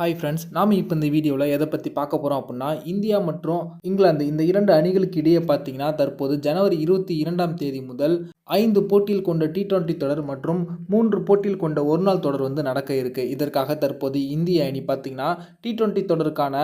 Hi friends நாம் இப்போ இந்த வீடியோவில் எதை பற்றி பார்க்க போகிறோம் அப்படின்னா இந்தியா மற்றும் இங்கிலாந்து இந்த இரண்டு அணிகளுக்கு இடையே பார்த்தீங்கன்னா தற்போது ஜனவரி இருபத்தி இரண்டாம் தேதி முதல் ஐந்து போட்டியில் கொண்ட டி டுவெண்ட்டி தொடர் மற்றும் மூன்று போட்டியில் கொண்ட ஒரு நாள் தொடர் வந்து நடக்க இருக்கு. இதற்காக தற்போது இந்திய அணி பார்த்தீங்கன்னா டி டுவெண்ட்டி தொடருக்கான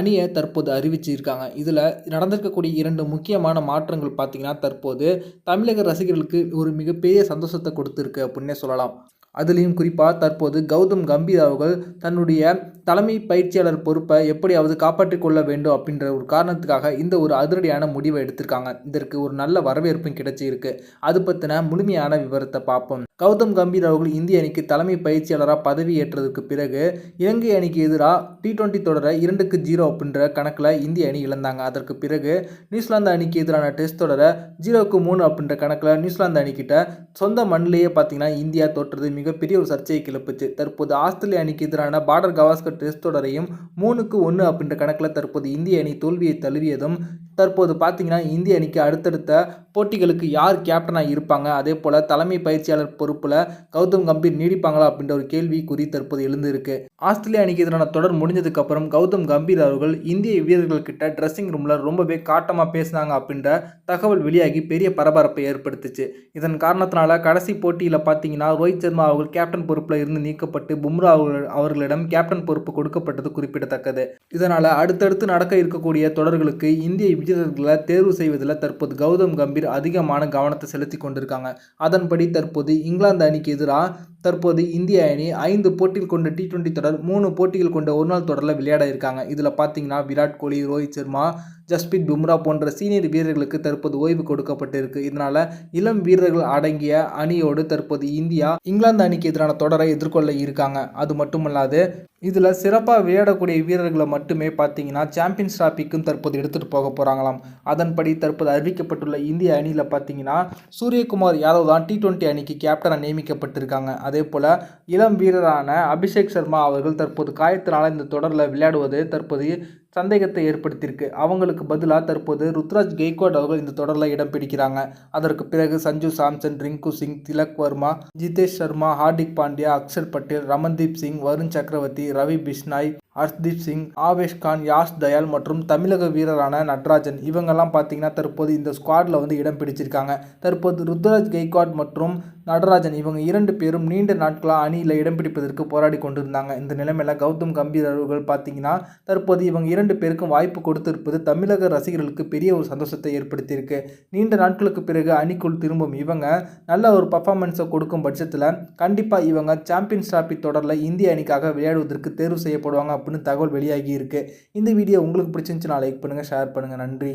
அணியை தற்போது அறிவிச்சிருக்காங்க. இதில் நடந்திருக்கக்கூடிய இரண்டு முக்கியமான மாற்றங்கள் பார்த்தீங்கன்னா தற்போது தமிழக ரசிகர்களுக்கு ஒரு மிகப்பெரிய சந்தோஷத்தை கொடுத்துருக்கு அப்படின்னே சொல்லலாம். அதுலேயும் குறிப்பாக தற்போது கௌதம் கம்பீர் அவர்கள் தன்னுடைய தலைமை பயிற்சியாளர் பொறுப்பை எப்படியாவது காப்பாற்றிக் கொள்ள வேண்டும் அப்படின்ற ஒரு காரணத்துக்காக இந்த ஒரு அதிரடியான முடிவை எடுத்திருக்காங்க. இதற்கு ஒரு நல்ல வரவேற்பும் கிடைச்சிருக்கு. அது பற்றின முழுமையான விவரத்தை பார்ப்போம். கௌதம் கம்பீர் அவர்கள் இந்திய அணிக்கு தலைமை பயிற்சியாளராக பதவி ஏற்றதுக்கு பிறகு இலங்கை அணிக்கு எதிராக டி டுவெண்ட்டி தொடரை இரண்டுக்கு ஜீரோ அப்படின்ற கணக்கில் இந்திய அணி இழந்தாங்க. அதற்கு பிறகு நியூசிலாந்து அணிக்கு எதிரான டெஸ்ட் தொடரை ஜீரோக்கு மூணு அப்படின்ற கணக்கில் நியூசிலாந்து அணிக்கிட்ட சொந்த மண்ணிலேயே பார்த்தீங்கன்னா இந்தியா தோற்றது மிகப்பெரிய ஒரு சர்ச்சையை கிளப்புச்சு. தற்போது ஆஸ்திரேலிய அணிக்கு எதிரான பார்டர் கவாஸ்கர் டெஸ்ட் தொடரையும் மூணுக்கு ஒன்று அப்படின்ற கணக்கில் தற்போது இந்திய அணி தோல்வியை தழுவியதும் தற்போது பார்த்தீங்கன்னா இந்திய அணிக்கு அடுத்தடுத்த போட்டிகளுக்கு யார் கேப்டனாக இருப்பாங்க? அதே போல் தலைமை பயிற்சியாளர் பொறுப்பில் கௌதம் கம்பீர் நீடிப்பாங்களா அப்படின்ற ஒரு கேள்வி குறி தற்போது எழுந்திருக்கு. ஆஸ்திரேலிய அணிக்கு எதிரான தொடர் முடிஞ்சதுக்கப்புறம் கௌதம் கம்பீர் அவர்கள் இந்திய வீரர்கள் கிட்ட ட்ரெஸ்ஸிங் ரூமில் ரொம்பவே காட்டமாக பேசினாங்க அப்படின்ற தகவல் வெளியாகி பெரிய பரபரப்பை ஏற்படுத்துச்சு. இதன் காரணத்தினால கடைசி போட்டியில் பார்த்தீங்கன்னா ரோஹித் சர்மா அவர்கள் கேப்டன் பொறுப்பில் இருந்து நீக்கப்பட்டு பும்ரா அவர்களிடம் கேப்டன் பொறுப்பு கொடுக்கப்பட்டது குறிப்பிடத்தக்கது. இதனால் அடுத்தடுத்து நடக்க இருக்கக்கூடிய தொடர்களுக்கு இந்திய வீரர்களை தேர்வு செய்வதில் தற்போது கௌதம் கம்பீர் அதிகமான கவனத்தை செலுத்தி கொண்டிருக்காங்க. அதன்படி தற்போது இங்கிலாந்து அணிக்கு எதிராக தற்போது இந்திய அணி ஐந்து போட்டியில் கொண்ட டி டுவெண்ட்டி தொடர் மூணு போட்டிகள் கொண்ட ஒரு நாள் தொடரில் விளையாட இருக்காங்க. இதில் பார்த்தீங்கன்னா விராட் கோலி ரோஹித் சர்மா ஜஸ்பித் பும்ரா போன்ற சீனியர் வீரர்களுக்கு தற்போது ஓய்வு கொடுக்கப்பட்டிருக்கு. இதனால் இளம் வீரர்கள் அடங்கிய அணியோடு தற்போது இந்தியா இங்கிலாந்து அணிக்கு எதிரான தொடரை எதிர்கொள்ள இருக்காங்க. அது மட்டுமல்லாது இதில் சிறப்பாக விளையாடக்கூடிய வீரர்களை மட்டுமே பார்த்தீங்கன்னா சாம்பியன்ஸ் டிராஃபிக்கும் தற்போது எடுத்துகிட்டு போக போகிறாங்களாம் அதன்படி தற்போது அறிவிக்கப்பட்டுள்ள இந்திய அணியில் பார்த்தீங்கன்னா சூரியகுமார் யாதவ் தான் டி டுவெண்ட்டி அணிக்கு கேப்டனாக நியமிக்கப்பட்டிருக்காங்க. அதே போல் இளம் வீரரான அபிஷேக் சர்மா அவர்கள் தற்போது காயத்தினால் இந்த தொடரில் விளையாடுவது தற்போது சந்தேகத்தை ஏற்படுத்தியிருக்கு. அவங்களுக்கு பதிலாக தற்போது ருத்ராஜ் கெய்க்வாட் அவர்கள் இந்த தொடரில் இடம் பிடிக்கிறாங்க. அதற்கு பிறகு சஞ்சு சாம்சன் ரிங்கு சிங் திலக் வர்மா ஜிதேஷ் சர்மா ஹார்திக் பாண்டியா அக்ஷர் பட்டேல் ரமன்தீப் சிங் வருண் சக்கரவர்த்தி ரவி பிஷ்னாய் ஹர்ஷ்தீப் சிங் ஆவேஷ் கான் யாஷ் தயால் மற்றும் தமிழக வீரரான நட்ராஜன். இவங்கெல்லாம் பார்த்தீங்கன்னா தற்போது இந்த ஸ்குவாடில் வந்து இடம் பிடிச்சிருக்காங்க. தற்போது ருத்ராஜ் கெய்க்வாட் மற்றும் நடராஜன் இவங்க இரண்டு பேரும் நீண்ட நாட்களாக அணியில் இடம் பிடிப்பதற்கு போராடி கொண்டிருந்தாங்க. இந்த நிலைமையில் கௌதம் கம்பீர் அவர்கள் பார்த்தீங்கன்னா தற்போது இவங்க இரண்டு இரண்டு பேருக்கும் வாய்ப்பு கொடுத்திருப்பது தமிழக ரசிகர்களுக்கு பெரிய ஒரு சந்தோஷத்தை ஏற்படுத்தியிருக்கு. நீண்ட நாட்களுக்கு பிறகு அணிக்குள் திரும்பும் இவங்க நல்ல ஒரு பர்ஃபார்மன்ஸை கொடுக்கும் பட்சத்தில் கண்டிப்பாக இவங்க சாம்பியன்ஸ் டிராபி தொடரில் இந்திய அணிக்காக விளையாடுவதற்கு தேர்வு செய்யப்படுவாங்க அப்படின்னு தகவல் வெளியாகி இருக்கு. இந்த வீடியோ உங்களுக்கு பிடிச்சிருந்துச்சுன்னா லைக் பண்ணுங்கள் ஷேர் பண்ணுங்கள் நன்றி.